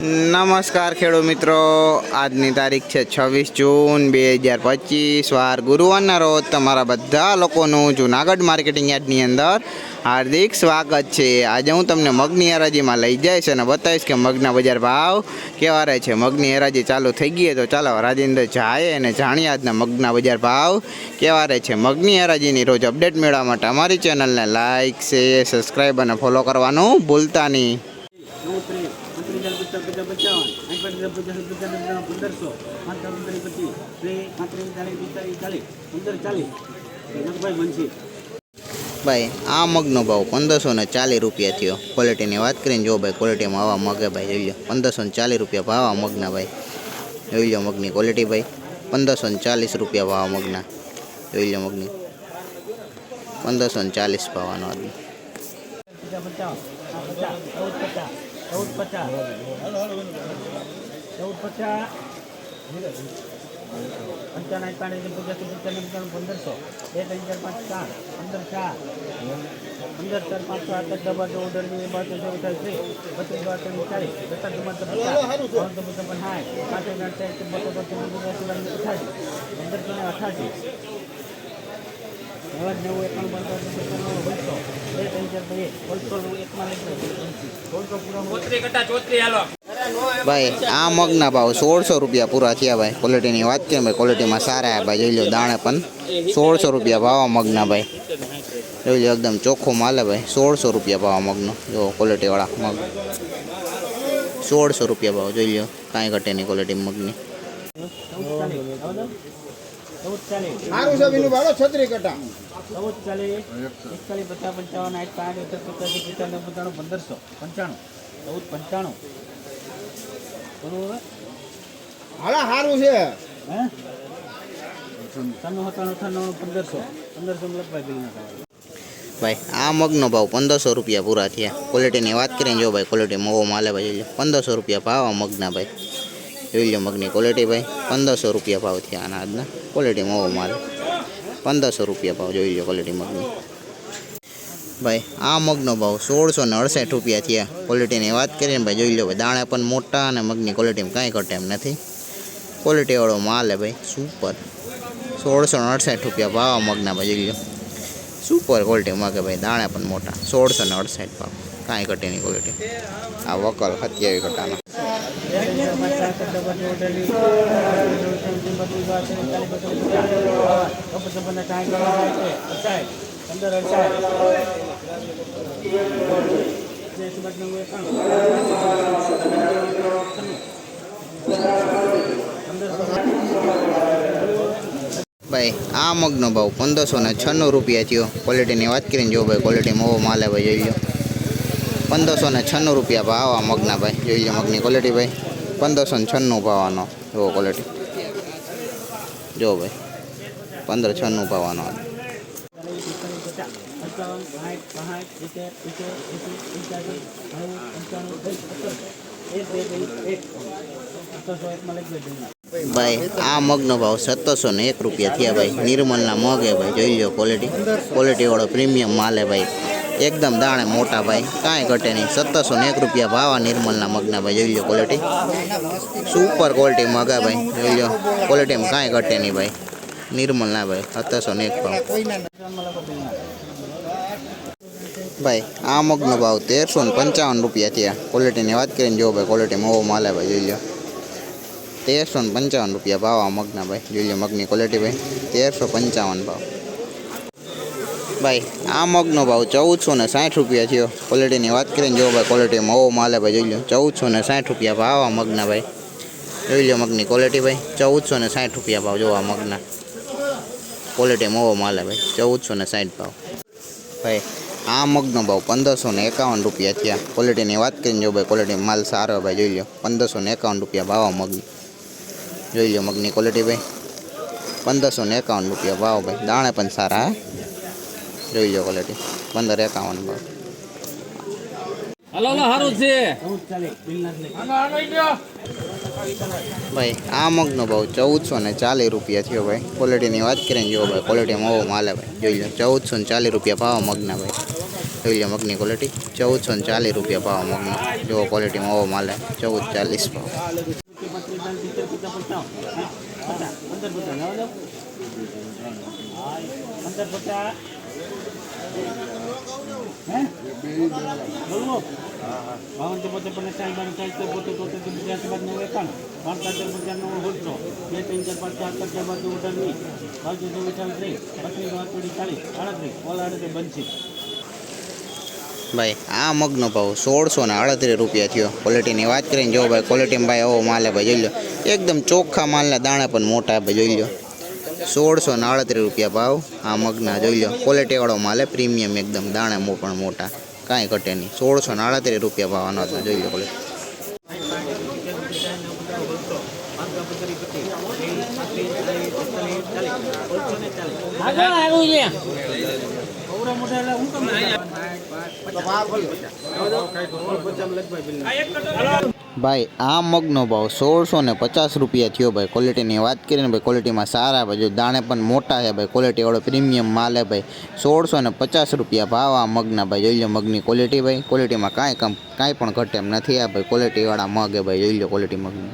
નમસ્કાર ખેડૂત મિત્રો. આજની તારીખ છે છવ્વીસ જૂન બે હજાર પચીસ. વાર ગુરુવારના રોજ તમારા બધા લોકોનું જુનાગઢ માર્કેટિંગ યાર્ડની અંદર હાર્દિક સ્વાગત છે. આજે હું તમને મગની હરાજીમાં લઈ જઈશ અને બતાવીશ કે મગના બજાર ભાવ કેવા રહે છે. મગની હરાજી ચાલુ થઈ ગઈ તો ચાલો રાજેન્દ્ર જાય અને જાણીએ આજના મગના બજાર ભાવ કેવા રહે છે. મગની હરાજીની રોજ અપડેટ મેળવવા માટે અમારી ચેનલને લાઇક શેર સબસ્ક્રાઈબ અને ફોલો કરવાનું ભૂલતા નહીં. પચાસ પચાવન આઠ હજાર પચાસ પચાસ પચાસ પંદરસો પાંચ પંદરીસ પચીસ ત્રીસ પાંત્રીસ ચાલીસ પિસ્તાલીસ ચાલીસ પંદર ચાલીસ. નકભાઈ બનશે. ભાઈ આ મગનો ભાવ પંદરસો ને ચાલીસ રૂપિયા થયો. ક્વોલિટીની વાત કરીને જો ભાઈ ક્વોલિટીમાં આવા મગે ભાઈ જોઈ લો. પંદરસો ને ચાલીસ રૂપિયા ભાવ આ મગના ભાઈ. જોઈ લો મગની ક્વોલિટી ભાઈ. પંદરસો ને ચાલીસ રૂપિયા ભાવ મગના. જોઈ લો મગની. પંદરસો ને ચાલીસ ભાવવાનો આદમી. ચૌદ પચાસ ચૌદ પચાસ પંચાવન એકાણું પચાસ પંચાણું પંચાણું પંદરસો એક હજાર પાંચ ચાર પંદર ચાર પંદર ચાર પાંચ છ આઠ ડબ્બા ચૌદ અઢી બાર ચૌદ અઠાવીસ ત્રીસ બત્રીસ બાર ત્રીસ ચાલીસ પચાસ પાંચ તો પચાસ અઠાસી નવા નેવું એકાણું પંચાવન પંચાવન બસો એક હજાર બે બસો એકમાં લઈ સોળસો પૂરા ભાઈ આ મગના ભાવ સોળસો રૂપિયા પૂરા થયા ભાઈ ક્વોલિટીની વાત કરીએ ભાઈ? ક્વોલિટીમાં સારા આ ભાઈ જોઈ લો દાણે પણ. સોળસો રૂપિયા ભાવ આ મગના ભાઈ. જોઈ લો એકદમ ચોખ્ખો માલે ભાઈ સોળસો રૂપિયા ભાવ આ મગનો. જો ક્વોલિટીવાળા મગ. સોળસો રૂપિયા ભાવ જોઈ લો કાંઈ ઘટે નહીં ક્વોલિટી મગની. ચૌદ ચાલીસ ભાઈ, આ મગનો ભાવ પંદરસો રૂપિયા પૂરા થયા. ક્વોલિટીની વાત કરીને જો ભાઈ ક્વોલિટી મોવો માલે ભાઈ પંદરસો રૂપિયા ભાવ આ મગના ભાઈ. જોઈ લો મગની ક્વોલિટી ભાઈ. પંદરસો રૂપિયા ભાવ થયા આના આજના. ક્વોલિટી મોવો માલ પંદરસો રૂપિયા ભાવ જોઈ લો ક્વોલિટી મગની. ભાઈ, આ મગનો ભાવ સોળસો ને અડસઠ રૂપિયા થયા. ક્વોલિટીની વાત કરીએ ને ભાઈ, જોઈ લો ભાઈ, દાણા પણ મોટા અને મગની ક્વોલિટીમાં કાંઈ ઘટે એમ નથી. ક્વોલિટીવાળો માલ હે ભાઈ સુપર સોળસો ને અડસઠ રૂપિયા ભાવ મગના ભાઈ, જોઈ લો સુપર ક્વોલિટી મગે ભાઈ, દાણા પણ મોટા. સોળસો ને અડસઠ ભાવ. કાંઈ ઘટેની ક્વોલિટી આ વકલ સત્યાવીસ ઘટાનો. ભાઈ, આ મગનો ભાવ પંદરસો ને છન્નું રૂપિયા થયો. ક્વોલિટીની વાત કરીને જો ભાઈ ક્વોલિટી મોવો માલે ભાઈ, જોઈ લો પંદરસો ને છન્નું રૂપિયા ભાવ આ મગના ભાઈ. જોઈ લો મગની ક્વોલિટી ભાઈ. પંદરસો ને છન્નું ભાવવાનો જુઓ ક્વોલિટી જો ભાઈ પંદર છન્નું ભાવવાનો ભાઈ, આ મગનો ભાવ સત્તરસો ને એક રૂપિયા થયા ભાઈ. નિર્મલના મગ હે ભાઈ, જોઈ લો ક્વોલિટી ક્વોલિટીવાળો પ્રીમિયમ માલ ભાઈ. એકદમ દાણે મોટા ભાઈ. કાંઈ ઘટે નહીં. સત્તરસો ને એક રૂપિયા ભાવ આ નિર્મલના મગના ભાઈ. જોઈ લો ક્વોલિટી સુપર ક્વોલિટી મગા ભાઈ. જોઈ લો ક્વોલિટીમાં કાંઈ ઘટે નહીં ભાઈ. નિર્મલના ભાઈ. સત્તરસો ને એક ભાવ. ભાઈ, આ મગનો ભાવ તેરસો ને પંચાવન રૂપિયા થયા. ક્વોલિટીની વાત કરીને જો ભાઈ ક્વોલિટી મોવો માલે ભાઈ જોઈ લો તેરસો ને પંચાવન રૂપિયા ભાવ આ મગના ભાઈ. જોઈ લો મગની ક્વોલિટી ભાઈ. તેરસો પંચાવન ભાવ. ભાઈ, આ મગનો ભાવ ચૌદસો ને સાઠ રૂપિયા થયો. ક્વોલિટીની વાત કરીને જો ભાઈ ક્વોલિટીમાં ઓવો માલે ભાઈ, જોઈ લો. ચૌદસો ને સાઠ રૂપિયા ભાવ આ મગના ભાઈ. જોઈ લો મગની ક્વોલિટી ભાઈ, ચૌદસો ને સાઠ રૂપિયા ભાવ જોવા મગના. ક્વોલિટી ઓવો માલે ભાઈ, ચૌદસો ને સાઠ ભાવ. ભાઈ, આ મગનો ભાવ પંદરસો ને એકાવન રૂપિયા થયા. ક્વોલિટીની વાત કરીને જો ભાઈ ક્વોલિટી માલ સારો ભાઈ, જોઈ લો. પંદરસો ને એકાવન રૂપિયા ભાવ મગની. જોઈ લો મગની ક્વોલિટી ભાઈ. પંદરસો ને એકાવન રૂપિયા ભાવ ભાઈ, દાણે પણ સારા હે. જોઈ લો ક્વોલિટી પંદર એકાવન ભાવ ભાઈ આ મગનો ભાવ ચૌદસો ને ચાલીસ રૂપિયા થયો ભાઈ. ક્વોલિટીની વાત કરીને જુઓ ભાઈ ક્વોલિટી મોવો માલે ભાઈ જોઈ લો ચૌદસો ને ચાલીસ રૂપિયા ભાવ મગના ભાઈ. જોઈ લો મગની ક્વોલિટી ચૌદસો ને ચાલીસ રૂપિયા ભાવ મગનો. જુઓ ક્વોલિટીમાં ઓવો માલે ચૌદ ચાલીસ ભાવ. પંદર પચાસ લેવા દો પંદર પચાસ હે બોલો બાવન પોતે પણ ચાર બાર ચાર તેર પોતે પોતે પંચ્યાસી બાદ નવ વેપાર પાંચ સાત પચાસ નવ ઓળસો બે ત્રણ ચાર પાંચ ચાર ચાર બાદ ઉઠાણ નહીં બાજુ ચોવીસ ચાલીસ પચીસ પાંચ ચાલીસ આડત્રીસ ઓલ આડત્રીસ બનશે ભાઈ, આ મગનો ભાવ સોળસો ને અડત્રીસ રૂપિયા થયો. ક્વોલિટીની વાત કરીને જો ભાઈ ક્વોલિટીમાં ભાઈ આવો માલ ભાઈ, જોઈ લો. એકદમ ચોખ્ખા માલના દાણા પણ મોટા ભાઈ, જોઈ લો. સોળસો ને અડત્રીસ રૂપિયા ભાવ આ મગના, જોઈ લો. ક્વોલિટીવાળો માલ પ્રીમિયમ એકદમ દાણા પણ મોટા. કાંઈ ઘટે નહીં. સોળસો ને આડત્રીસ રૂપિયા ભાવ આનો જોઈ લો ઓવરા મોટા ભાઈ, આ મગનો ભાવ સોળસો ને પચાસ રૂપિયા થયો ભાઈ. ક્વોલિટીની વાત કરીને ભાઈ ક્વોલિટીમાં સારા ભાઈ. જો દાણે પણ મોટા છે ભાઈ ક્વોલિટીવાળો પ્રીમિયમ માલ હે ભાઈ. સોળસો ને પચાસ રૂપિયા ભાવ આ મગના ભાઈ. જોઈ લો મગની ક્વોલિટી ભાઈ. ક્વોલિટીમાં કાંઈ કમ કાંઈ પણ ઘટે એમ નથી આ ભાઈ. ક્વોલિટીવાળા મગ હે ભાઈ. જોઈ લો ક્વોલિટી મગની.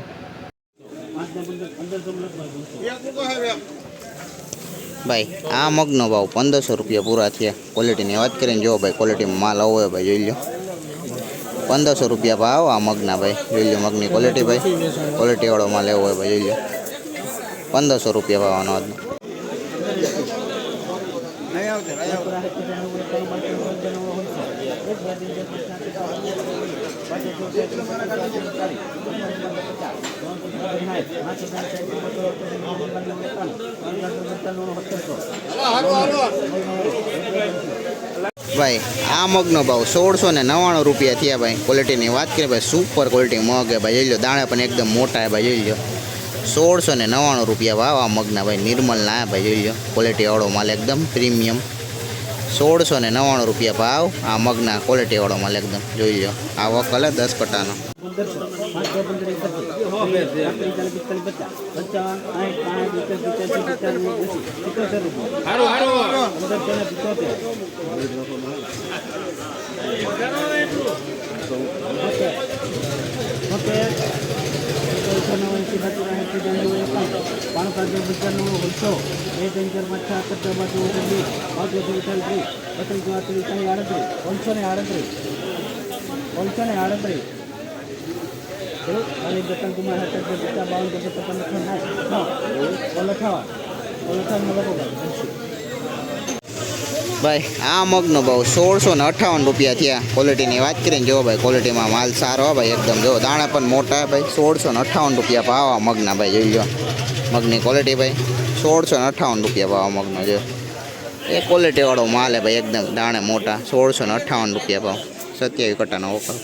ભાઈ, આ મગનો ભાવ પંદરસો રૂપિયા પૂરા થયા. ક્વોલિટીની વાત કરીને જો ભાઈ ક્વોલિટીમાં માલ આવો ભાઈ. જોઈ લો. પંદરસો રૂપિયા ભાવ આ મગના ભાઈ. જોઈ લો મગની ક્વોલિટી ભાઈ. ક્વોલિટીવાળો માલ એવો હોય ભાઈ, જોઈ લો. પંદરસો રૂપિયા ભાવ આનો આજનો. ભાઈ, આ મગનો ભાવ સોળસો ને નવ્વાણું રૂપિયા થયા ભાઈ. ક્વોલિટીની વાત કરીએ ભાઈ સુપર ક્વોલિટી મગ હે ભાઈ. જોઈ લો દાણા પણ એકદમ મોટા હે ભાઈ, જોઈ લો સોળસો ને નવ્વાણું રૂપિયા ભાવ આ મગના ભાઈ નિર્મલ ના હે ભાઈ, જોઈ લો ક્વોલિટીવાળો માલ એકદમ પ્રીમિયમ સોળસો ને નવ્વાણું રૂપિયા ભાવ, આ મગના ક્વોલિટીવાળો માલ એકદમ, જોઈ લો આ વકલ દસ કટાનો પંદરસો ને આડત્રીસ ઓળસો ને આડત્રીસ અને દત્તન કુમાર હત્તર પચાસ બાવન પચાસ પચાસ લખણ ઓલ અઠાવન ઓલ અઠાવન લખો ભાઈ. આ મગનો ભાવ સોળસો ને અઠાવન રૂપિયા થયા. ક્વોલિટીની વાત કરીને જો ભાઈ ક્વોલિટીમાં માલ સારો ભાઈ, એકદમ જો. દાણા પણ મોટા ભાઈ, સોળસો ને અઠ્ઠાવન રૂપિયા ભાવ આ મગના ભાઈ, જોઈ લો. મગની ક્વોલિટી ભાઈ, સોળસો ને અઠ્ઠાવન રૂપિયા ભાવ મગનો, જો. એ ક્વોલિટીવાળો માલ હે ભાઈ, એકદમ દાણે મોટા, સોળસો ને અઠ્ઠાવન રૂપિયા ભાવ. સત્યાવીસ કટાનો ઓફર.